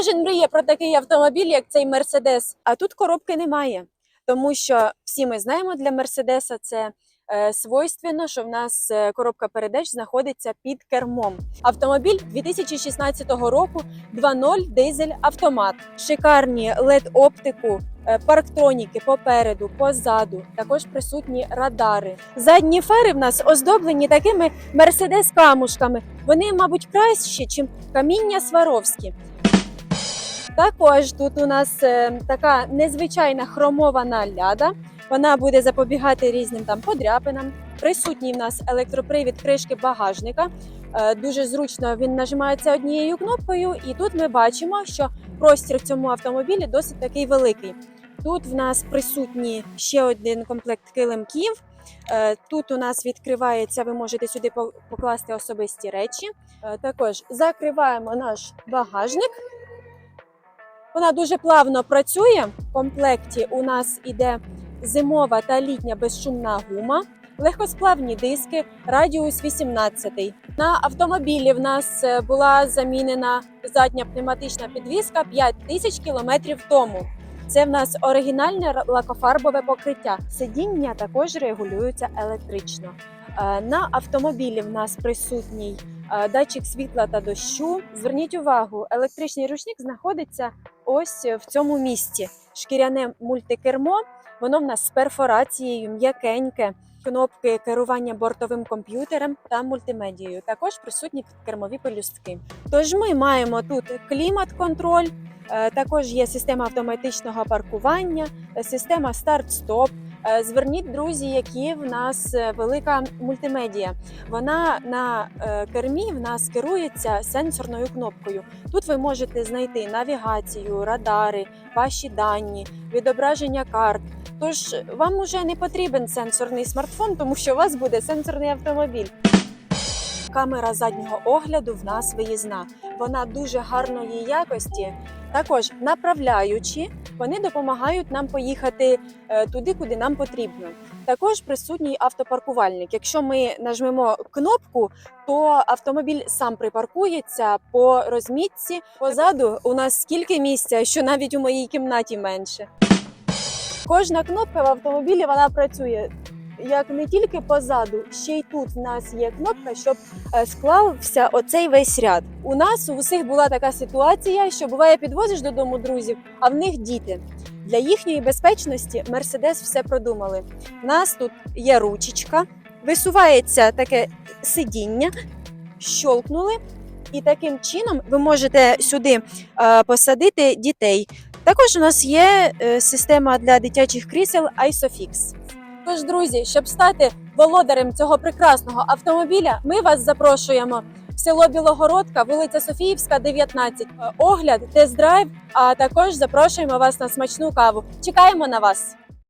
Кожен мріє про такий автомобіль, як цей Мерседес. А тут коробки немає, тому що всі ми знаємо, для Мерседеса це е, свойственно, що в нас е, коробка передач знаходиться під кермом. Автомобіль 2016 року 2.0 дизель автомат. Шикарні led оптику е, парктроніки попереду, позаду. Також присутні радари. Задні фари в нас оздоблені такими мерседес камушками. Вони, мабуть, кращі, ніж каміння Сваровські. Також тут у нас е, така незвичайна хромована ляда. Вона буде запобігати різним там подряпинам. Присутній в нас електропривід кришки багажника. Е, Дуже зручно він нажимається однією кнопкою, і тут ми бачимо, що простір в цьому автомобілі досить такий великий. Тут в нас присутні ще один комплект килимків. Е, Тут у нас відкривається, ви можете сюди покласти особисті речі. Також закриваємо наш багажник. Вона дуже плавно працює. В комплекті у нас іде зимова та літня безшумна гума, легкосплавні диски, радіус 18. На автомобілі в нас е, була замінена задня пневматична підвізка 5 тисяч кілометрів тому. Це в нас оригінальне лакофарбове покриття. Сидіння також регулюються електрично. Е, На автомобілі в нас присутній датчик світла та дощу. Зверніть увагу, електричний ручник знаходиться ось в цьому місці. Шкіряне мультикермо, воно в нас з перфорацією, м'якеньке. Кнопки керування бортовим комп'ютером та мультимедією. Також присутні кермові пелюстки. Тож ми маємо тут клімат-контроль, е, також є система автоматичного паркування, е, система старт-стоп. Е, Зверніть, друзі, які в нас е, велика мультимедія. Вона на е, кермі в нас керується сенсорною кнопкою. Тут ви можете знайти навігацію, радари, ваші дані, відображення карт. Тож вам уже не потрібен сенсорний смартфон, тому що у вас буде сенсорний автомобіль. Камера заднього огляду в нас виїзна. Вона дуже гарної якості. Також направляючі, вони допомагають нам поїхати е, туди, куди нам потрібно. Також присутній автопаркувальник. Якщо ми нажмемо кнопку, то автомобіль сам припаркується по розмітці. Позаду у нас скільки місця, що навіть у моїй кімнаті менше. Кожна кнопка в автомобілі вона працює. Як не тільки позаду, ще й тут в нас є кнопка, щоб е, склався оцей весь ряд. У нас у всіх була така ситуація, що буває, підвозиш додому друзів, а в них діти. Для їхньої безпечності Мерседес все продумали. У нас тут є ручечка, висувається таке сидіння, щолкнули, і таким чином ви можете сюди е, посадити дітей. Також у нас є е, система для дитячих крісел ISOFIX. Тож, друзі, щоб стати володарем цього прекрасного автомобіля, ми вас запрошуємо в село Білогородка, вулиця Софіївська, 19. Е, Огляд, тест-драйв, а також запрошуємо вас на смачну каву. Чекаємо на вас.